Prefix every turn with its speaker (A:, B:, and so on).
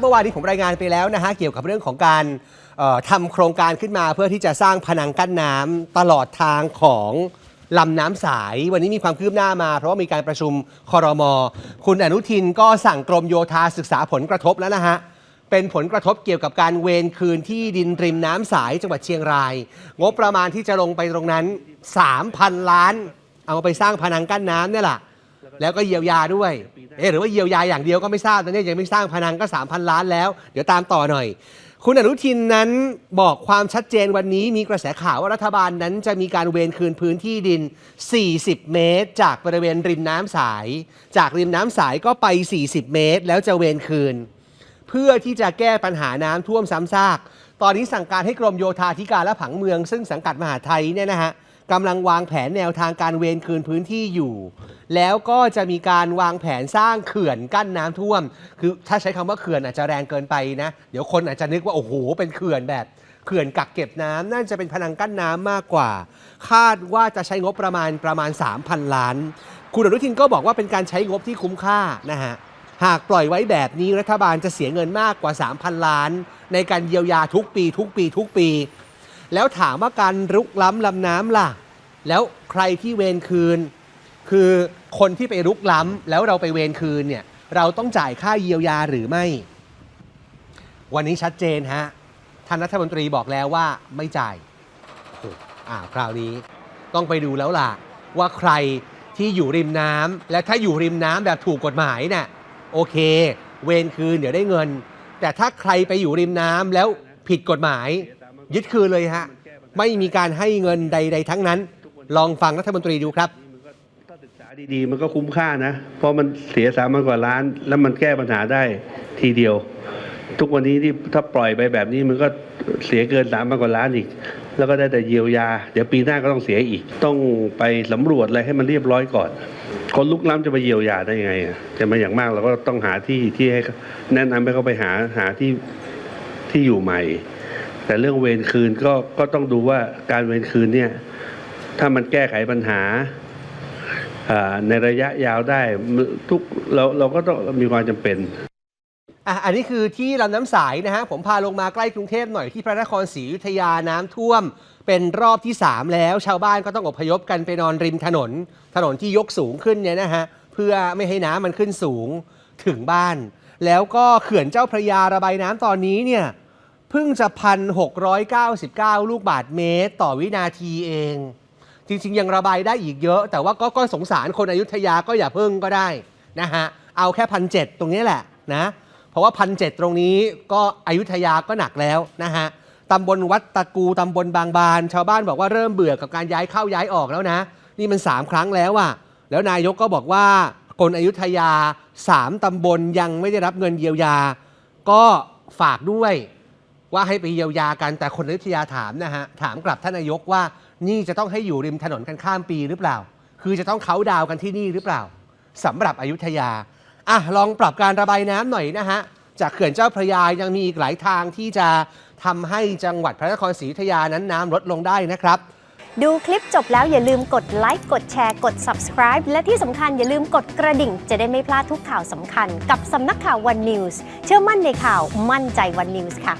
A: เมื่อวานนี้ผมรายงานไปแล้วนะฮะเกี่ยวกับเรื่องของการเอ่อทำโครงการขึ้นมาเพื่อที่จะสร้างพนังกั้นน้ำตลอดทางของลำน้ำสาย วันนี้มีความคืบหน้ามา เพราะว่ามีการประชุมคอรมอคุณอนุทินก็สั่งกรมโยธาศึกษาผลกระทบแล้วนะฮะเป็นผลกระทบเกี่ยวกับการเวรคืนที่ดินริมน้ำสายจังหวัดเชียงราย งบประมาณที่จะลงไปตรงนั้น 3,000 ล้าน เอาไปสร้างพนังกั้นน้ำเนี่ยแหละ แล้วก็เยียวยาด้วย เอ๊ะหรือว่าเยียวยาอย่างเดียวก็ไม่ทราบนะเนี่ยยังไม่สร้างพนังก็ 3,000 ล้านแล้ว เดี๋ยวตามต่อหน่อย คุณอนุทินนั้นบอกความชัดเจนวันนี้มีกระแสข่าวว่ารัฐบาลนั้นจะมีการเวรคืนพื้นที่ดิน 40 เมตร จากบริเวณริมน้ำสาย จากริมน้ำสายก็ไป 40 เมตร แล้วจะเวรคืน เพื่อที่จะแก้ปัญหาน้ำท่วมซ้ำซาก ตอนนี้สั่งการให้กรมโยธาธิการและผังเมือง ซึ่งสังกัดมหาไทยเนี่ยนะฮะ กำลังวางแผนแนวทางการเวรคืนพื้นที่อยู่ แล้วก็จะมีการวางแผนสร้างเขื่อนกั้นน้ำท่วม คือถ้าใช้คำว่าเขื่อนอาจจะแรงเกินไปนะ เดี๋ยวคนอาจจะนึกว่า โอ้โห เป็นเขื่อนแบบเขื่อนกักเก็บน้ำน่าจะเป็นพนังกั้นน้ำมากกว่า คาดว่าจะใช้งบประมาณประมาณ 3,000 ล้าน คุณอนุทินก็บอกว่าเป็นการใช้งบที่คุ้มค่านะฮะ หากปล่อยไว้แบบนี้รัฐบาลจะเสียเงินมากกว่า 3,000 ล้าน ในการเยียวยาทุกปี ทุกปี ทุกปี แล้วถามว่าการรุกล้ำลำน้ำล่ะ แล้วใครที่เวรคืน คือคนที่ไปรุกล้ำแล้วเราไปเวรคืนเนี่ยเราต้องจ่ายค่าเยียวยาหรือไม่ วันนี้ชัดเจนฮะท่านรัฐมนตรีบอกแล้วว่าไม่จ่ายโอ้อ่าคราวนี้ต้องไปดูแล้วล่ะ ว่าใครที่อยู่ริมน้ำและถ้าอยู่ริมน้ำแบบถูกกฎหมายเนี่ยโอเค เวรคืนเดี๋ยวได้เงิน แต่ถ้าใครไปอยู่ริมน้ำแล้วผิดกฎหมาย ยึดคืนเลยฮะ ไม่มีการให้เงินใด ๆ ทั้งนั้น ลองฟังรัฐมนตรีดูครับ
B: ถ้าศึกษาดีๆมันก็คุ้มค่านะ เพราะมันเสียสามพันกว่าล้าน แล้วมันแก้ปัญหาได้ทีเดียว ทุกวันนี้ที่ถ้าปล่อยไปแบบนี้มันก็เสียเกินสามพันกว่าล้านอีก แล้วก็ได้แต่เยียวยา เดี๋ยวปีหน้าก็ต้องเสียอีก ต้องไปสำรวจอะไรให้มันเรียบร้อยก่อน คนลุกล้ำจะไปเยียวยาได้ยังไงจะมาอย่างมากเราก็ต้องหาที่ที่ให้แนะนำให้เขาไปหาหาที่ที่อยู่ใหม่ แต่เรื่องเวรคืนก็ก็ต้องดูว่าการเวรคืนเนี่ยถ้ามันแก้ไขปัญหาในระยะยาวได้ทุกเราเราก็ต้องมีความจำเป็น
A: อันนี้คือที่ลำน้ำสายนะฮะ ผมพาลงมาใกล้กรุงเทพหน่อยที่พระนครศรีอยุธยาน้ำท่วม เป็นรอบที่ 3 แล้ว ชาวบ้านก็ต้องอพยพกันไปนอนริมถนน ถนนที่ยกสูงขึ้นเนี่ยนะฮะ เพื่อไม่ให้น้ำมันขึ้นสูงถึงบ้าน แล้วก็เขื่อนเจ้าพระยาระบายน้ำตอนนี้เนี่ย เพิ่งจะพันหกลูกบาทเมตรต่อวินาทีเอง จริง ๆ ยังระบายได้อีกเยอะ แต่ว่าก็ก็สงสารคนอยุธยาก็อย่าเพึ่งก็ได้นะฮะ เอาแค่พันเตรงนี้แหละนะ เพราะว่าพันเตรงนี้ก็อยุธยาก็หนักแล้วนะฮะตำบลวัดตะกูตำบลบางบาน ชาวบ้านบอกว่าเริ่มเบื่อกับการย้ายเข้าย้ายออกแล้วนะ นี่มัน 3 ครั้งแล้วอะแล้วนายกก็บอกว่าคนอยุธยา 3ตำบลยังไม่ได้รับเงินเยียวยา ก็ฝากด้วย ว่าให้ไปเยียวยากันแต่คนอยุธยาถามนะฮะถามกลับท่านนายกว่านี่จะต้องให้อยู่ริมถนนกันข้ามปีหรือเปล่า คือจะต้องเขาดาวกันที่นี่หรือเปล่าสำหรับอยุธยาอะลองปรับการระบายน้ำหน่อยนะฮะจากเขื่อนเจ้าพระยายังมีอีกหลายทางที่จะทำให้จังหวัดพระนครศรีอยุธยานั้นน้ำลดลงได้นะครับ
C: ดูคลิปจบแล้วอย่าลืมกดไลค์กดแชร์กด subscribe และที่สำคัญอย่าลืมกดกระดิ่ง จะได้ไม่พลาดทุกข่าวสำคัญ กับสำนักข่าว One News เชื่อมั่นในข่าวมั่นใจ One News ค่ะ